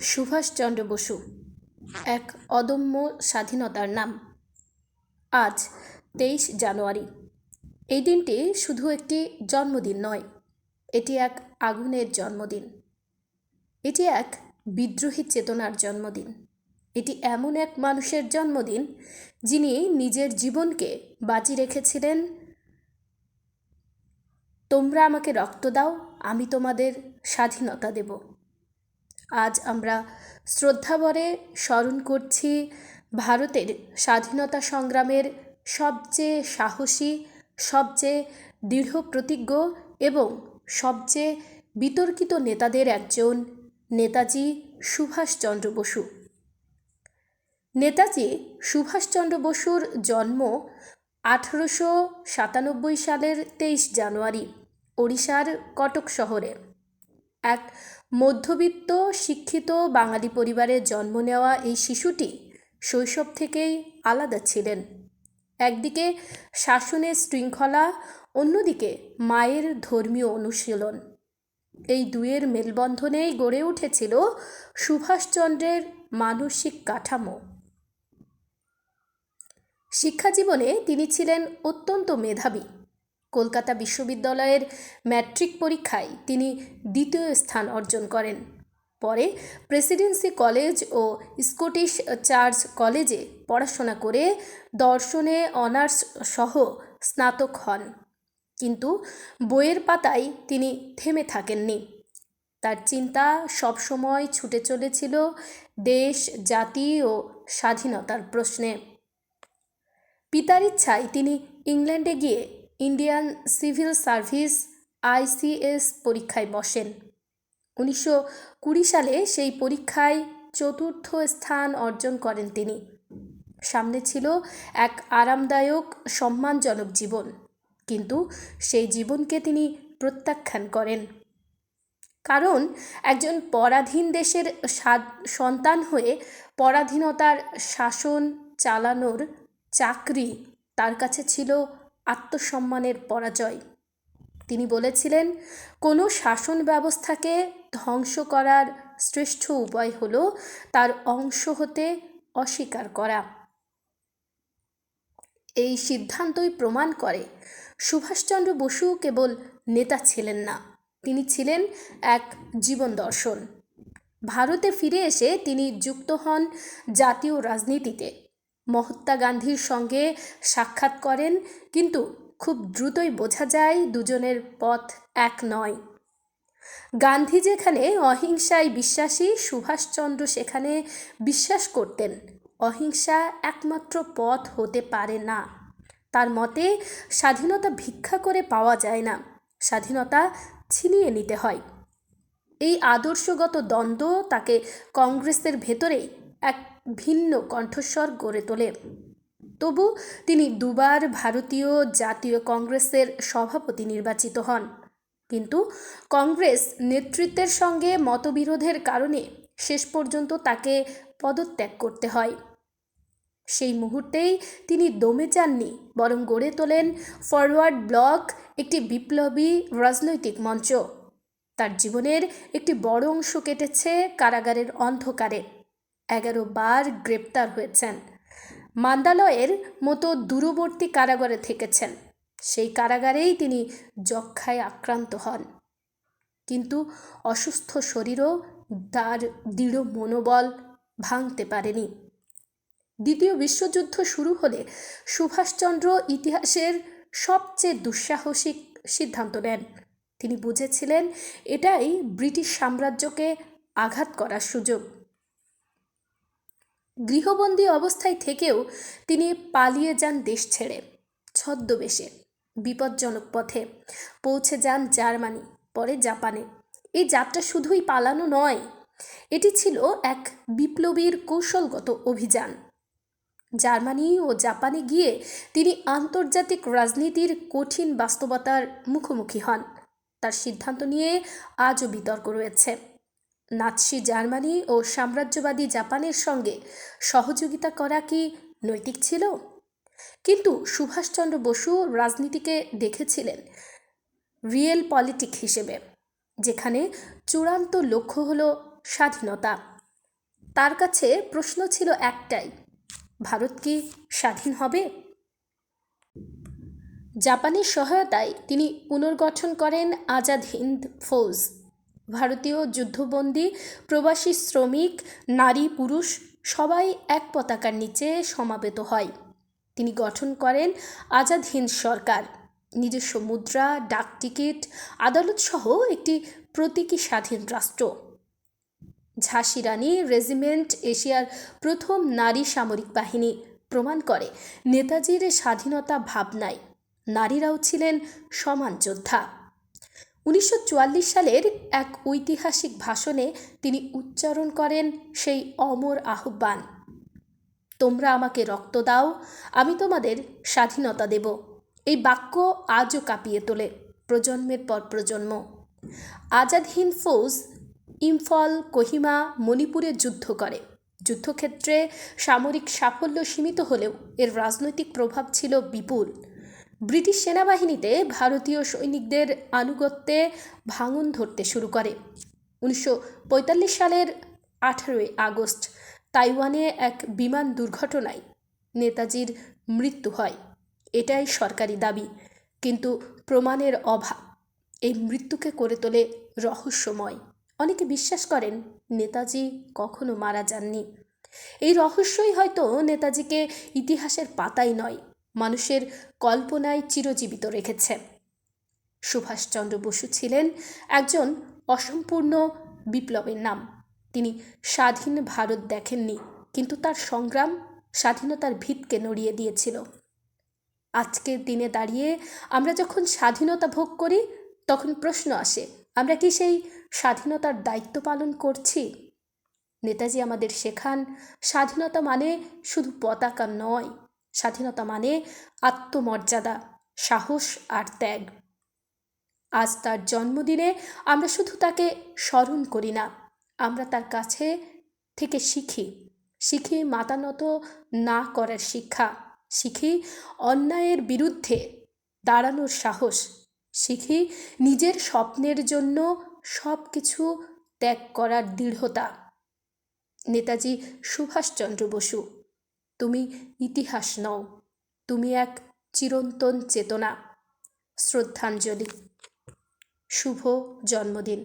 সুভাষচন্দ্র বসু, এক অদম্য স্বাধীনতার নাম। আজ তেইশ জানুয়ারি। এই দিনটি শুধু একটি জন্মদিন নয়, এটি এক আগুনের জন্মদিন। এটি এক বিদ্রোহী চেতনার জন্মদিন। এটি এমন এক মানুষের জন্মদিন যিনি নিজের জীবনকে বাজি রেখেছিলেন, তোমরা আমাকে রক্ত দাও, আমি তোমাদের স্বাধীনতা দেব। আজ আমরা শ্রদ্ধাভরে স্মরণ করছি ভারতের স্বাধীনতা সংগ্রামের সবচেয়ে সাহসী, সবচেয়ে দৃঢ় প্রতিজ্ঞ এবং সবচেয়ে বিতর্কিত নেতাদের একজন নেতাজি সুভাষচন্দ্র বসু। নেতাজি সুভাষচন্দ্র বসুর জন্ম আঠারোশো সাতানব্বই সালের তেইশ জানুয়ারি, ওড়িশার কটক শহরে। এক মধ্যবিত্ত, শিক্ষিত বাঙালি পরিবারে জন্ম নেওয়া এই শিশুটি শৈশব থেকেই আলাদা ছিলেন। একদিকে শাসনের শৃঙ্খলা, অন্যদিকে মায়ের ধর্মীয় অনুশীলন। এই দুয়ের মেলবন্ধনেই গড়ে উঠেছিল সুভাষচন্দ্রের মানসিক কাঠামো। শিক্ষাজীবনে তিনি ছিলেন অত্যন্ত মেধাবী। কলকাতা বিশ্ববিদ্যালয়ের ম্যাট্রিক পরীক্ষায় তিনি দ্বিতীয় স্থান অর্জন করেন। পরে প্রেসিডেন্সি কলেজ ও স্কটিশ চার্চ কলেজে পড়াশোনা করে দর্শনে অনার্স সহ স্নাতক হন। কিন্তু বইয়ের পাতায় তিনি থেমে থাকেননি। তার চিন্তা সবসময় ছুটে চলেছিল দেশ, জাতি ও স্বাধীনতার প্রশ্নে। পিতার ইচ্ছায় তিনি ইংল্যান্ডে গিয়ে ইন্ডিয়ান সিভিল সার্ভিস আইসিএস পরীক্ষায় বসেন। উনিশশো কুড়ি সালে সেই পরীক্ষায় চতুর্থ স্থান অর্জন করেন তিনি। সামনে ছিল এক আরামদায়ক, সম্মানজনক জীবন, কিন্তু সেই জীবনকে তিনি প্রত্যাখ্যান করেন। কারণ একজন পরাধীন দেশের সন্তান হয়ে পরাধীনতার শাসন চালানোর চাকরি তার কাছে ছিল আত্মসম্মানের পরাজয়। তিনি বলেছিলেন, কোনো শাসন ব্যবস্থাকে ধ্বংস করার শ্রেষ্ঠ উপায় হল তার অংশ হতে অস্বীকার করা। এই সিদ্ধান্তই প্রমাণ করে, সুভাষচন্দ্র বসু কেবল নেতা ছিলেন না, তিনি ছিলেন এক জীবন দর্শন। ভারতে ফিরে এসে তিনি যুক্ত হন জাতীয় রাজনীতিতে। মহাত্মা গান্ধীর সঙ্গে সাক্ষাৎ করেন, কিন্তু খুব দ্রুতই বোঝা যায় দুজনের পথ এক নয়। গান্ধী যেখানে অহিংসায় বিশ্বাসী, সুভাষচন্দ্র সেখানে বিশ্বাস করতেন। অহিংসা একমাত্র পথ হতে পারে না। তার মতে, স্বাধীনতা ভিক্ষা করে পাওয়া যায় না। স্বাধীনতা ছিনিয়ে নিতে হয়। এই আদর্শগত দ্বন্দ্ব তাকে কংগ্রেসের ভেতরেই এক ভিন্ন কণ্ঠস্বর গড়ে তোলে। তবু তিনি দুবার ভারতীয় জাতীয় কংগ্রেসের সভাপতি নির্বাচিত হন। কিন্তু কংগ্রেস নেতৃত্বের সঙ্গে মতবিরোধের কারণে শেষ পর্যন্ত তাকে পদত্যাগ করতে হয়। সেই মুহূর্তেই তিনি দমে যাননি, বরং গড়ে তোলেন ফরওয়ার্ড ব্লক একটি বিপ্লবী রাজনৈতিক মঞ্চ। তার জীবনের একটি বড় অংশ কেটেছে কারাগারের অন্ধকারে। এগারো বার গ্রেপ্তার হয়েছেন। মান্দালয়ের মতো দূরবর্তী কারাগারে থেকেছেন। সেই কারাগারেই তিনি যক্ষায় আক্রান্ত হন। কিন্তু অসুস্থ শরীরও তার দৃঢ় মনোবল ভাঙতে পারেনি। দ্বিতীয় বিশ্বযুদ্ধ শুরু হলে সুভাষচন্দ্র ইতিহাসের সবচেয়ে দুঃসাহসিক সিদ্ধান্ত নেন। তিনি বুঝেছিলেন, এটাই ব্রিটিশ সাম্রাজ্যকে আঘাত করার সুযোগ। গৃহবন্দী অবস্থায় থেকেও তিনি পালিয়ে যান দেশ ছেড়ে, ছদ্মবেশে, বিপজ্জনক পথে। পৌঁছে যান জার্মানি, পরে জাপানে। এই যাত্রা শুধুই পালানো নয়, এটি ছিল এক বিপ্লবীর কৌশলগত অভিযান। জার্মানি ও জাপানে গিয়ে তিনি আন্তর্জাতিক রাজনীতির কঠিন বাস্তবতার মুখোমুখি হন। তার সিদ্ধান্ত নিয়ে আজও বিতর্ক রয়েছে। নাৎসি জার্মানি ও সাম্রাজ্যবাদী জাপানের সঙ্গে সহযোগিতা করা কি নৈতিক ছিল? কিন্তু সুভাষচন্দ্র বসু রাজনীতিকে দেখেছিলেন রিয়েল পলিটিক হিসেবে, যেখানে চূড়ান্ত লক্ষ্য হল স্বাধীনতা। তার কাছে প্রশ্ন ছিল একটাই, ভারত কি স্বাধীন হবে? জাপানের সহায়তায় তিনি পুনর্গঠন করেন আজাদ হিন্দ ফৌজ। ভারতীয় যুদ্ধবন্দী, প্রবাসী শ্রমিক, নারী, পুরুষ সবাই এক পতাকার নিচে সমাবেত হয়। তিনি গঠন করেন আজাদ হিন্দ সরকার। নিজস্ব মুদ্রা, ডাক টিকিট, আদালত সহ একটি প্রতীকী স্বাধীন রাষ্ট্র। ঝাঁসি রানী রেজিমেন্ট এশিয়ার প্রথম নারী সামরিক বাহিনী প্রমাণ করে নেতাজির স্বাধীনতা ভাবনায়। নারীরাও ছিলেন সমান যোদ্ধা। উনিশশো চুয়াল্লিশ সালের এক ঐতিহাসিক ভাষণে তিনি উচ্চারণ করেন সেই অমর আহ্বান। তোমরা আমাকে রক্ত দাও, আমি তোমাদের স্বাধীনতা দেব। এই বাক্য আজও কাঁপিয়ে তোলে প্রজন্মের পর প্রজন্ম। আজাদ হিন্দ ফৌজ ইম্ফল, কোহিমা, মণিপুরে যুদ্ধ করে। যুদ্ধক্ষেত্রে সামরিক সাফল্য সীমিত হলেও এর রাজনৈতিক প্রভাব ছিল বিপুল। ব্রিটিশ সেনাবাহিনীতে ভারতীয় সৈনিকদের আনুগত্যে ভাঙন ধরতে শুরু করে। উনিশশো পঁয়তাল্লিশ সালের আঠারোই আগস্ট তাইওয়ানে এক বিমান দুর্ঘটনায় নেতাজির মৃত্যু হয়। এটাই সরকারি দাবি, কিন্তু প্রমাণের অভাব। এই মৃত্যুকে করে তোলে রহস্যময়। অনেকে বিশ্বাস করেন নেতাজি কখনো মারা যাননি। এই রহস্যই হয়তো নেতাজিকে ইতিহাসের পাতাই নয় মানুষের কল্পনায় চিরজীবিত রেখেছে। সুভাষচন্দ্র বসু ছিলেন একজন অসম্পূর্ণ বিপ্লবের নাম। তিনি স্বাধীন ভারত দেখেননি, কিন্তু তার সংগ্রাম স্বাধীনতার ভিতকে নড়িয়ে দিয়েছিল। আজকের দিনে দাঁড়িয়ে আমরা যখন স্বাধীনতা ভোগ করি, তখন প্রশ্ন আসে, আমরা কি সেই স্বাধীনতার দায়িত্ব পালন করছি? নেতাজি আমাদের শেখান, স্বাধীনতা মানে শুধু পতাকা নয় স্বাধীনতা মানে আত্মমর্যাদা, সাহস আর ত্যাগ। আজ তার জন্মদিনে আমরা শুধু তাকে স্মরণ করি না, আমরা তার কাছে থেকে শিখি। শিখি মাতানত না করার শিক্ষা। শিখি অন্যায়ের বিরুদ্ধে দাঁড়ানোর সাহস। শিখি নিজের স্বপ্নের জন্য সব কিছু ত্যাগ করার দৃঢ়তা। নেতাজি সুভাষচন্দ্র বসু তুমি ইতিহাস নও তুমি এক চিরন্তন চেতনা। শ্রদ্ধাঞ্জলি। শুভ জন্মদিন।